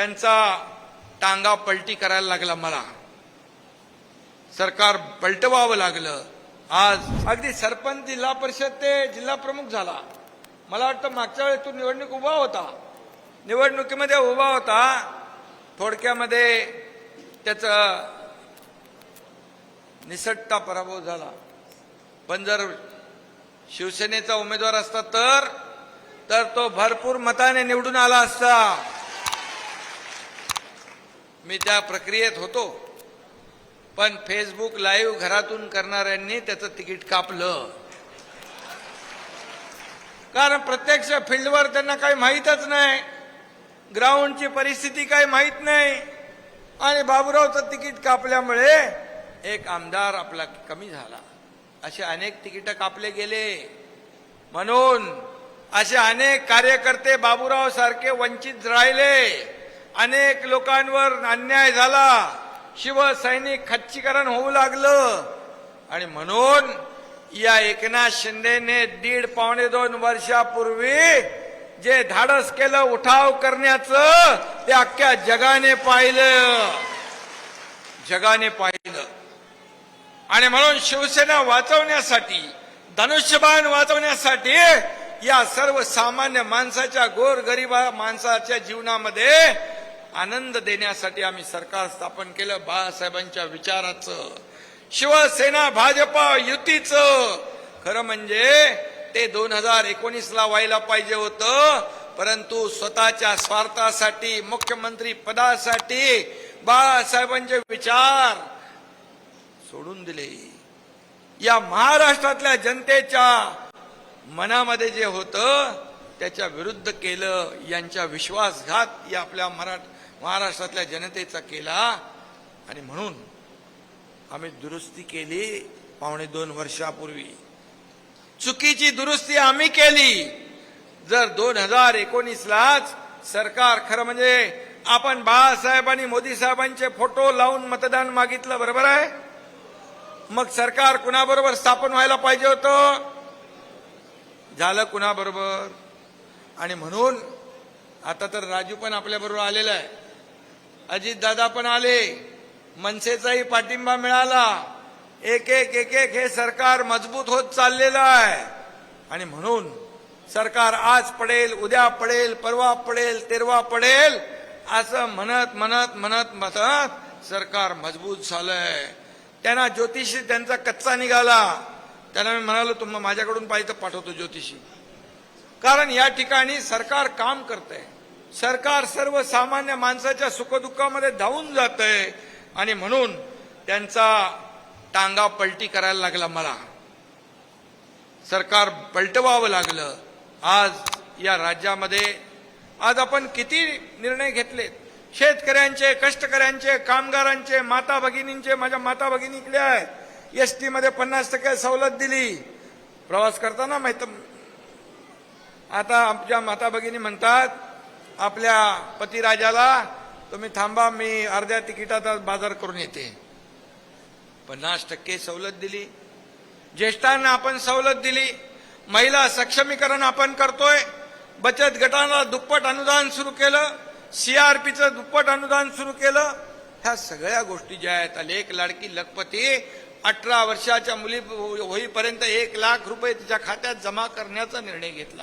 त्यांचा टांगा पलटी करायला लागला मला. सरकार पलटवावं लागलं. आज अगदी सरपंच जिल्हा परिषद ते जिल्हा प्रमुख झाला. मला वाटतं मागच्या वेळेस तू निवडणूक उभा होता. निवडणुकीमध्ये उभा होता. थोडक्यामध्ये त्याचं निसटता पराभव झाला. पण जर शिवसेनेचा उमेदवार असता तर तर तो भरपूर मताने निवडून आला असता. मी त्या प्रक्रियेत होतो. पण फेसबुक लाईव्ह घरातून करणाऱ्यांनी त्याचं तिकीट कापलं. कारण प्रत्यक्ष फील्डवर त्यांना काही माहीतच नाही. ग्राउंडची परिस्थिती काही माहीत नाही. आणि बाबुरावचं तिकीट कापल्यामुळे एक आमदार आपला कमी झाला. असे अनेक तिकीटं कापले गेले. म्हणून असे अनेक कार्यकर्ते बाबुराव सारखे वंचित राहिले. अनेक लोकांवर अन्याय झाला. शिवसैनिक खच्चीकरण होऊ लागलं. आणि म्हणून या एकनाथ शिंदेने दीड पावणे दोन वर्षापूर्वी जे धाडस केलं उठाव करण्याचं ते अख्ख्या जगाने पाहिलं. जगाने पाहिलं. आणि म्हणून शिवसेना वाचवण्यासाठी धनुष्यबाण वाचवण्यासाठी या सर्व सामान्य माणसाच्या गोर गरिबा माणसाच्या जीवनामध्ये आनंद देण्यासाठी आम्ही सरकार स्थापन केलं. बाळासाहेबांच्या विचाराचं. शिवसेना भाजपा युतीचं. खरं म्हणजे ते दोन हजार एकोणीस ला व्हायला पाहिजे होतं. परंतु स्वतःच्या स्वार्थासाठी मुख्यमंत्री पदासाठी बाळासाहेबांचे विचार सोडून दिले. या महाराष्ट्रातल्या जनतेच्या मनामध्ये जे होतं त्याच्या विरुद्ध केलं यांच्या विश्वासघात या आपल्या मरा महाराष्ट्रातल्या जनतेचा केला. आणि म्हणून आम्ही दुरुस्ती केली पावणे दोन वर्षापूर्वी. चुकीची दुरुस्ती आम्ही केली. जर दोन हजार एकोणीसलाच सरकार खरं म्हणजे आपण बाळासाहेब आणि मोदी साहेबांचे फोटो लावून मतदान मागितलं बरोबर आहे? मग सरकार कुणाबरोबर स्थापन व्हायला पाहिजे होतं? झालं कुणाबरोबर? आणि म्हणून आता तर राजू पण आपल्याबरोबर आलेला आहे. अजित दादा पण आले. मनसेचाही पाठिंबा मिळाला. एक एक एक एक हे सरकार मजबूत होत चाललेलं आहे. आणि म्हणून सरकार आज पडेल उद्या पडेल परवा पडेल तेरवा पडेल असं म्हणत म्हणत म्हणत म्हणत सरकार मजबूत झालंय. त्यांना ज्योतिषी त्यांचा कच्चा निघाला. त्यांना मी म्हणालो तुम्हाला माझ्याकडून पाहिजे तर पाठवतो ज्योतिषी. कारण या ठिकाणी सरकार काम करतंय. सरकार सर्वसामान्य माणसाच्या सुखदुःखामध्ये धावून जातंय. आणि म्हणून त्यांचा टांगा पलटी करायला लागला मला. सरकार पलटवावं लागलं. आज या राज्यामध्ये आज आपण किती निर्णय घेतलेत? शेतकऱ्यांचे कष्टकऱ्यांचे कामगारांचे माता भगिनींचे माझ्या माता भगिनी इकडे आहेत. एस टीमध्ये पन्नास टक्के सवलत दिली. प्रवास करताना माहिती आता आमच्या माता भगिनी म्हणतात आपल्या पतिराजाला तुम्ही थांबा मी अर्ध्या तिकिटाचा बाजार करून येते. पन्नास टक्के सवलत दिली. ज्येष्ठांना आपण सवलत दिली. महिला सक्षमीकरण आपण करतोय. बचत गटांना दुप्पट अनुदान सुरू केलं. सीआरपीचं दुप्पट अनुदान सुरू केलं. ह्या सगळ्या गोष्टी ज्या आहेत लेख लाडकी लखपती अठरा वर्षाच्या मुली होईपर्यंत एक लाख रुपये तिच्या खात्यात जमा करण्याचा निर्णय घेतला.